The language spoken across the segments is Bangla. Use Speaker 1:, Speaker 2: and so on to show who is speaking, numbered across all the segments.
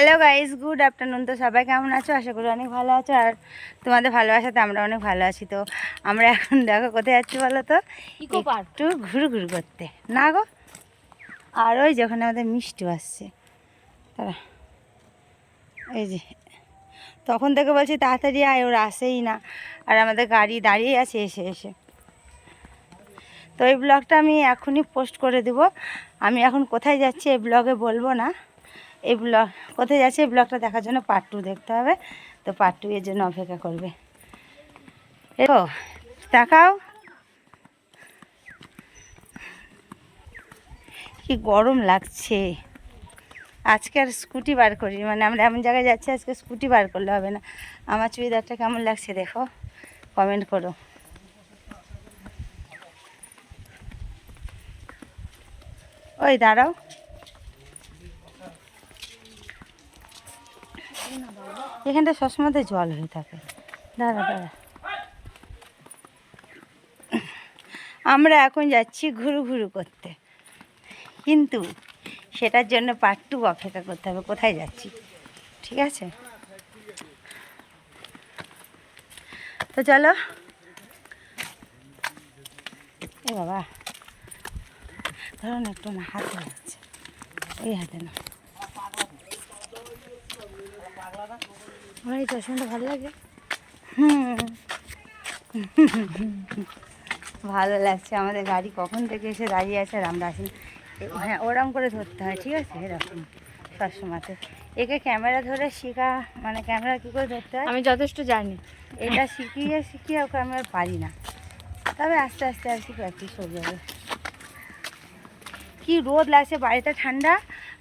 Speaker 1: হ্যালো গাইস গুড আফটারনুন তো সবাই কেমন আছো? আশা করি অনেক ভালো আছো। আর তোমাদের ভালোবাসাতে আমরা অনেক ভালো আছি। তো আমরা এখন দেখো কোথায় যাচ্ছি বলো তো? একটু ঘুরু ঘুরু করতে। না গো? আর ওই যখন আমাদের মিষ্টি আসছে। তারা। এই যে। তখন থেকে বলছি তাড়াতাড়ি আয় ওর আসেই না। আর আমাদের গাড়ি দাঁড়িয়ে আছে এসে এসে। তো এই ব্লগটা আমি এখনই পোস্ট করে দেব। আমি এখন কোথায় যাচ্ছি এই ব্লগে বলব না। এই ব্লগ কোথায় যাচ্ছে এই ব্লগটা দেখার জন্য পার্ট টু দেখতে হবে। তো পার্ট টু এর জন্য অপেক্ষা করবে। এও তাকাও। কি গরম লাগছে। আজকে আর স্কুটি বার করি মানে আমরা এমন জায়গায় যাচ্ছি আজকে স্কুটি বার করলে হবে না। আমার চুড়িদারটা কেমন লাগছে দেখো কমেন্ট করো। ওই দাঁড়াও। এখানটা সবসময় জল হয়ে থাকে। দাঁড়া দাঁড়া। আমরা এখন যাচ্ছি ঘুরু ঘুরু করতে। কিন্তু সেটার জন্য পার্ট টু অপেক্ষা করতে হবে, কোথায় যাচ্ছি? ঠিক আছে? তো চলো। এ বাবা ধরুন একটু না, হাতে যাচ্ছে ওই হাতে না আমার এই চশমাটা ভালো লাগে। ভালো লাগছে। আমাদের গাড়ি কখন থেকে এসে দাঁড়িয়ে আছে আর আমরা আসি হ্যাঁ ওরম করে ধরতে হয় ঠিক আছে? এরকম সবসময়তে। একে ক্যামেরা ধরে শেখা মানে ক্যামেরা কী করে ধরতে হয়?
Speaker 2: আমি যথেষ্ট জানি।
Speaker 1: এটা শিখিয়ে শিখিয়ে ওকে আমি আর পারি না। তবে আস্তে আস্তে আর কি প্র্যাকটিস হয়ে যাবে। কি রোদ লাগছে বাড়িতে ঠান্ডা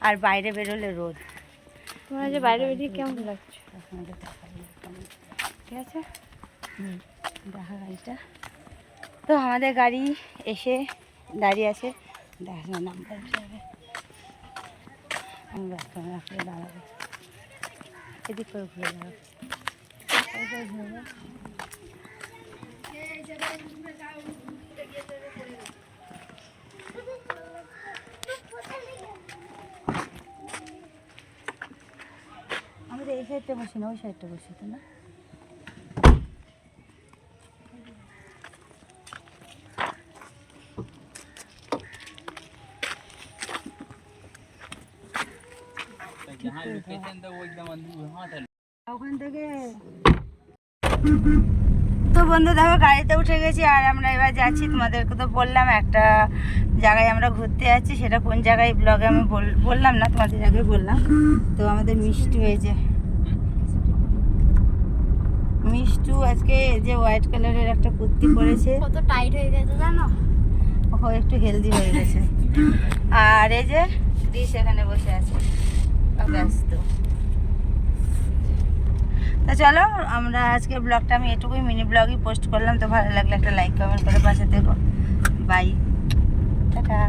Speaker 1: আর বাইরে বেরোলে রোদ।
Speaker 2: তোমার যে বাইরে বেরিয়ে কেমন লাগছে।
Speaker 1: ঠিক আছে? দেখা গাড়িটা। তো আমাদের গাড়ি এসে দাঁড়িয়ে আছে। দেখা নাম্বার হিসাবে দাঁড়াবো। এদিক করে ঘুরে দাঁড়াবো বসি না ওই সাইডটা বসি তো না তো বন্ধু, দেখো, গাড়িতে উঠে গেছি আর আমরা এবার যাচ্ছি। তোমাদেরকে তো বললাম, একটা জায়গায় আমরা ঘুরতে যাচ্ছি। সেটা কোন জায়গায়? ব্লগে আমি বললাম না, তোমাদের আগে বললাম। তো আমাদের মিষ্টি হয়েছে। মিষ্টু আজকে যে হোয়াইট কালারের একটা কুর্তি পরেছে।
Speaker 2: কত টাইট হয়ে গেছে জানো?
Speaker 1: ও একটু হেলদি হয়ে গেছে। আর এই যে দিস এখানে বসে আছে। ব্যস্ত তা চলো আমরা আজকে ব্লগটা আমি এটুকুই মিনি ব্লগই পোস্ট করলাম। তো ভালো লাগলে একটা লাইক কমেন্ট করে পাশে দেখো বাই টাটা।